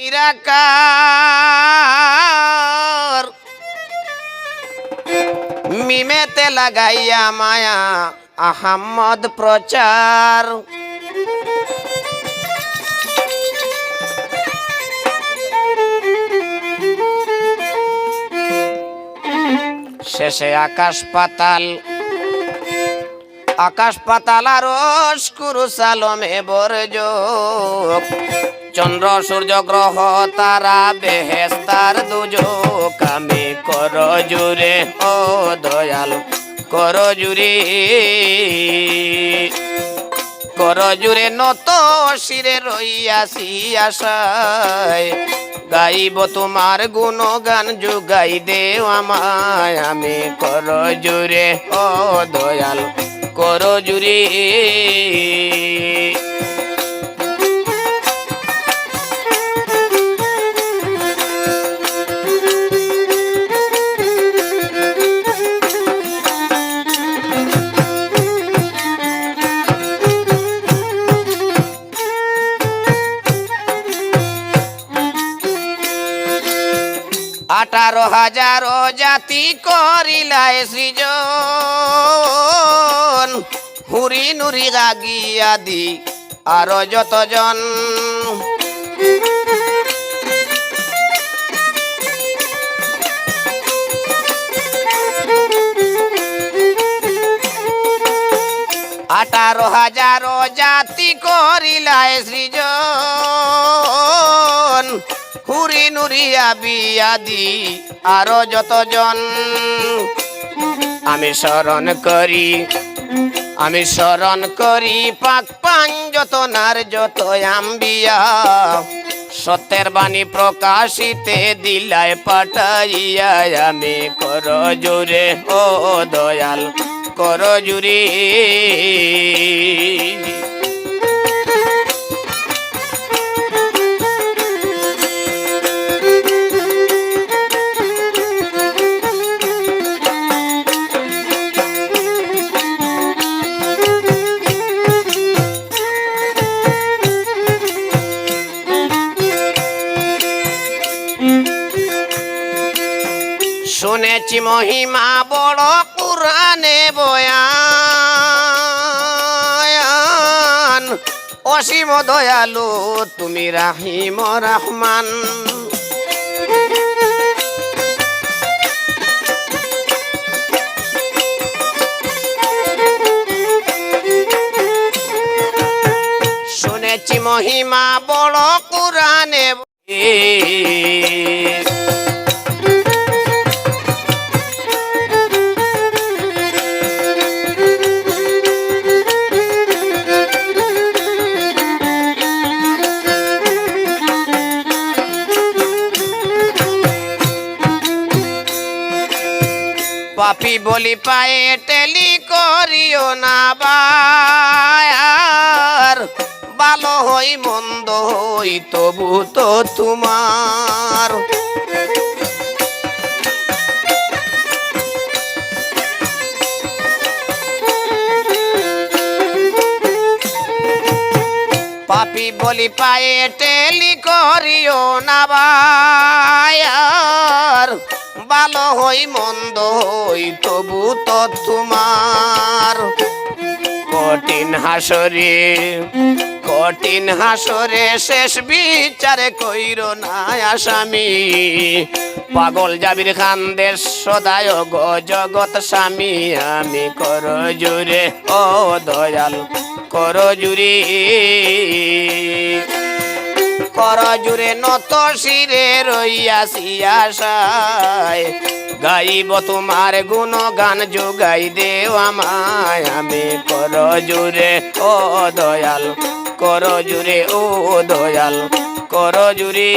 নিরাকার। মিমেতে লাগাইয়া মায়া আহম্মদ প্রচার। শেষে আকাশ পাতাল আকাশ পাতাল আর কুরু সালমে বরযোগ চন্দ্র, সূর্য, গ্রহ, তারা, বেহেস্তার দুযোগ আমি কর জুরে ও দয়াল কর জুরে কর জুরে নত শিরে রইয়াছি আশায়। গাইব তোমার গুণগান, যোগাই দেও আমায়। আমি কর জুরে ও দয়াল কর জুরে আঠারো হাজার জাতি করিলাই সৃজন। হুরি নুরি গাগি আদি আরও যতজন। আঠারো হাজার জাতি করিলাই সৃজন। হুরি নুরিয়া বিয়াদি আরও যতজন। আমি স্মরণ করি, আমি স্মরণ করি পাক পান যত নার যত আম্বিয়া। সত্যের বাণী প্রকাশিতে দিলায় পাঠাইয়া, আমি কর জোরে ও দয়াল কর জুরে শুনেছি মহিমা বড় পুরাণে বয়ান। অসীম দয়ালু তুমি রাহিম রহমান। শুনেছি মহিমা বড় পুরাণে পাপি বলি পায়ে টেলি করিও না বায়ার। ভালো হই মন্দ হই তবু তো তোমার। পাপি বলি, পায়ে টেলি করিও না বায়ার ভালো হই, মন্দ হই, তবু তো তোমার কঠিন হাসরে কঠিন হাসরে শেষ বিচারে কইর না আসামি। পাগল জাবির খানদের সদায় গো জগৎ স্বামী, আমি কর জুরে ও দয়াল, কর জুরে কর জুরে নত শিরে আশায় গাইব তোমার গুণ গান যোগাই দেও আমায়, আমি কর জুরে ও দয়াল কর জুড়ে ও দয়াল কর জুরে